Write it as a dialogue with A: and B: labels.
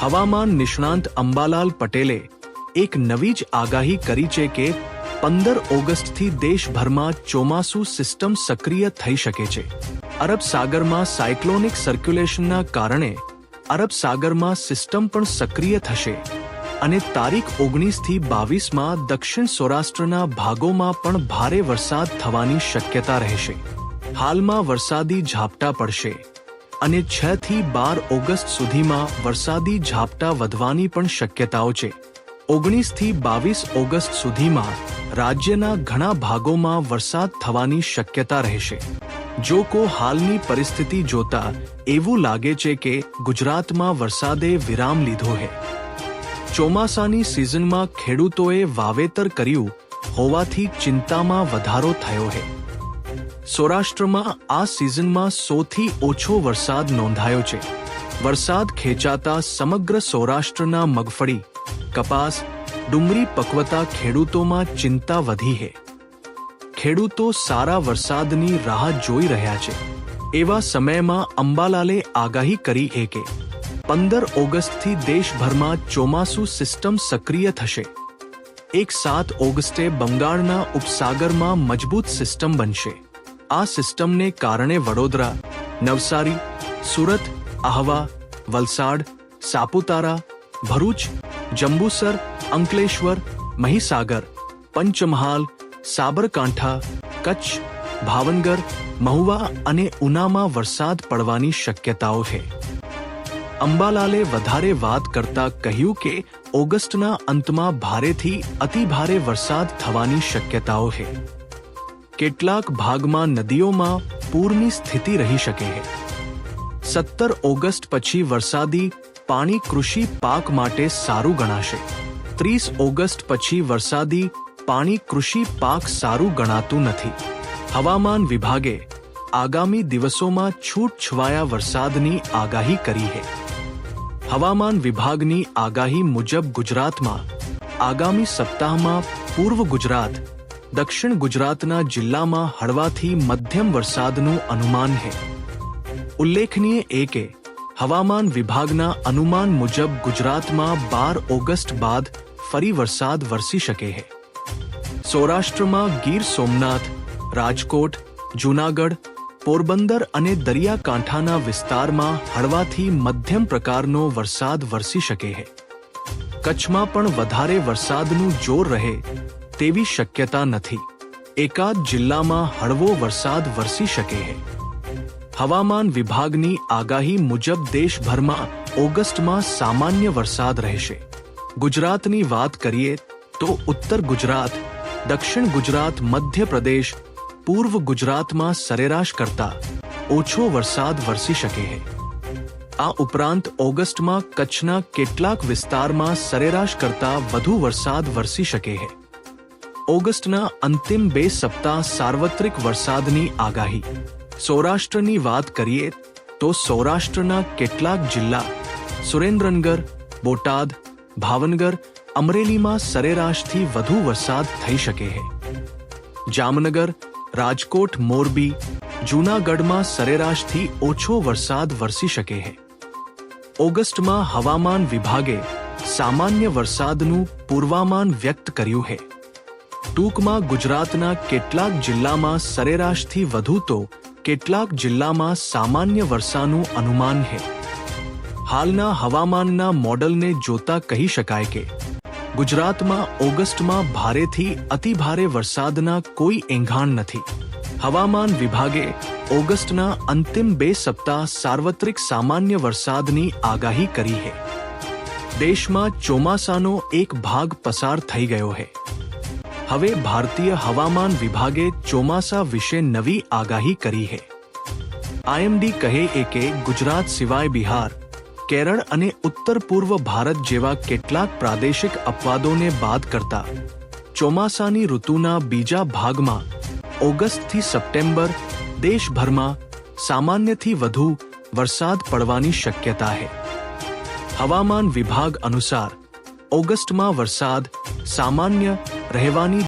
A: હવામાન નિષ્ણાંત અંબાલાલ પટેલે એક નવી જ આગાહી કરી છે કે પંદર ઓગસ્ટથી દેશભરમાં ચોમાસુ સિસ્ટમ સક્રિય થઈ શકે છે. અરબ સાગરમાં સાયક્લોનિક સર્ક્યુલેશનના કારણે અરબ સાગરમાં સિસ્ટમ પણ સક્રિય થશે અને તારીખ ઓગણીસથી બાવીસમાં દક્ષિણ સૌરાષ્ટ્રના ભાગોમાં પણ ભારે વરસાદ થવાની શક્યતા રહેશે. હાલમાં વરસાદી ઝાપટા પડશે. અને છ થી બાર ઓગસ્ટ સુધીમાં વરસાદી ઝાપટા વધવાની પણ શક્યતાઓ છે. ઓગણીસથી બાવીસ ઓગસ્ટ સુધીમાં રાજ્યના ઘણા ભાગોમાં વરસાદ થવાની શક્યતા રહેશે. જો કો હાલની પરિસ્થિતિ જોતા એવું લાગે છે કે ગુજરાતમાં વરસાદે વિરામ લીધો હે. ચોમાસાની સિઝનમાં ખેડૂતોએ વાવેતર કર્યું હોવાથી ચિંતામાં વધારો થયો છે સૌરાષ્ટ્રમાં આ સિઝનમાં સૌથી ઓછો વરસાદ નોંધાયો છે. વરસાદ ખેંચાતા સમગ્ર સૌરાષ્ટ્રના મગફળી, કપાસ, ડુંગળી પકવતા ખેડૂતોમાં ચિંતા વધી છે. ખેડૂતો સારા વરસાદની રાહ જોઈ રહ્યા છે. એવા સમયમાં અંબાલાલે આગાહી કરી છે કે પંદર ઓગસ્ટથી દેશભરમાં ચોમાસુ સિસ્ટમ સક્રિય થશે. એક સાત ઓગસ્ટે બંગાળના ઉપસાગરમાં મજબૂત સિસ્ટમ બનશે. આ સિસ્ટમને કારણે વડોદરા નવસારી સુરત આહવા વલસાડ સાપુતારા ભરૂચ જંબુસર અંકલેશ્વર મહીસાગર પંચમહાલ સાબરકાંઠા કચ્છ ભાવનગર મહુવા અને ઉનામાં વરસાદ પડવાની શક્યતાઓ છે અંબાલાલે વધારે વાત કરતા કહ્યું કે ઓગસ્ટના અંતમાં ભારેથી અતિભારે વરસાદ થવાની શક્યતાઓ છે કેટલાક ભાગમાં નદીઓમાં પૂરની સ્થિતિ રહી શકે છે. સત્તર ઓગસ્ટ પછી વરસાદી પાણી કૃષિ પાક માટે સારું ગણાશે. ત્રીસ ઓગસ્ટ પછી વરસાદી પાણી કૃષિ પાક સારું ગણાતું નથી. હવામાન વિભાગે આગામી દિવસોમાં છૂટછવાયા વરસાદની આગાહી કરી છે. હવામાન વિભાગની આગાહી મુજબ ગુજરાતમાં આગામી સપ્તાહમાં પૂર્વ ગુજરાત દક્ષિણ ગુજરાતના જિલ્લામાં હળવાથી મધ્યમ વરસાદનું અનુમાન છે. ઉલ્લેખનીય એ કે, હવામાન વિભાગના અનુમાન મુજબ ગુજરાતમાં બાર ઓગસ્ટ બાદ ફરી વરસાદ વરસી શકે છે. સૌરાષ્ટ્રમાં ગીર સોમનાથ, રાજકોટ, જૂનાગઢ, પોરબંદર અને દરિયાકાંઠાના વિસ્તારમાં હળવાથી મધ્યમ પ્રકારનો વરસાદ વરસી શકે છે. કચ્છમાં પણ વધારે વરસાદનું જોર રહે તેવી શક્યતા નથી. એકાદ જિલ્લામાં હળવો વરસાદ વરસી શકે છે. હવામાન વિભાગની આગાહી મુજબ દેશભરમાં ઓગસ્ટમાં સામાન્ય વરસાદ રહેશે. ગુજરાતની વાત કરીએ તો ઉત્તર ગુજરાત, દક્ષિણ ગુજરાત, મધ્યપ્રદેશ, પૂર્વ ગુજરાતમાં સરેરાશ કરતા ઓછો વરસાદ વરસી શકે છે. આ ઉપરાંત ઓગસ્ટમાં કચ્છના કેટલાક વિસ્તારમાં સરેરાશ કરતા વધુ વરસાદ વરસી શકે છે. ઓગસ્ટના અંતિમ બે સપ્તાહ સાર્વત્રિક વરસાદની આગાહી. સૌરાષ્ટ્રની વાત કરીએ તો સૌરાષ્ટ્રના કેટલાક જિલ્લા સુરેન્દ્રનગર, બોટાદ, ભાવનગર, અમરેલીમાં સરેરાશથી વધુ વરસાદ થઈ શકે છે. જામનગર, રાજકોટ, મોરબી, જૂનાગઢમાં સરેરાશથી ઓછો વરસાદ વરસી શકે છે. ઓગસ્ટમાં હવામાન વિભાગે સામાન્ય વરસાદનું પૂર્વામાન વ્યક્ત કર્યું છે. ટૂંકમાં ગુજરાતના કેટલાક જિલ્લામાં સરેરાશથી વધુ તો કેટલાક જિલ્લામાં સામાન્ય વરસાનું અનુમાન છે. હાલના હવામાનના મોડલને જોતા કહી શકાય કે ગુજરાતમાં ઓગસ્ટમાં ભારેથી અતિભારે વરસાદના કોઈ એંઘાણ નથી. હવામાન વિભાગે ઓગસ્ટના અંતિમ બે સપ્તાહ સાર્વત્રિક સામાન્ય વરસાદની આગાહી કરી છે. દેશમાં ચોમાસાનો એક ભાગ પસાર થઈ ગયો છે. હવે ભારતીય હવામાન વિભાગે ચોમાસા વિશે નવી આગાહી કરી છે. આઈએમડી કહે એ કે ગુજરાત સિવાય બિહાર, કેરળ અને ઉત્તર પૂર્વ ભારત જેવા કેટલાક પ્રાદેશિક અપવાદોને બાદ કરતા ચોમાસાની ઋતુના બીજા ભાગમાં ઓગસ્ટથી સપ્ટેમ્બર દેશભરમાં સામાન્યથી વધુ વરસાદ પડવાની શક્યતા છે. હવામાન વિભાગ અનુસાર ઓગસ્ટમાં વરસાદ સામાન્ય રહેવાની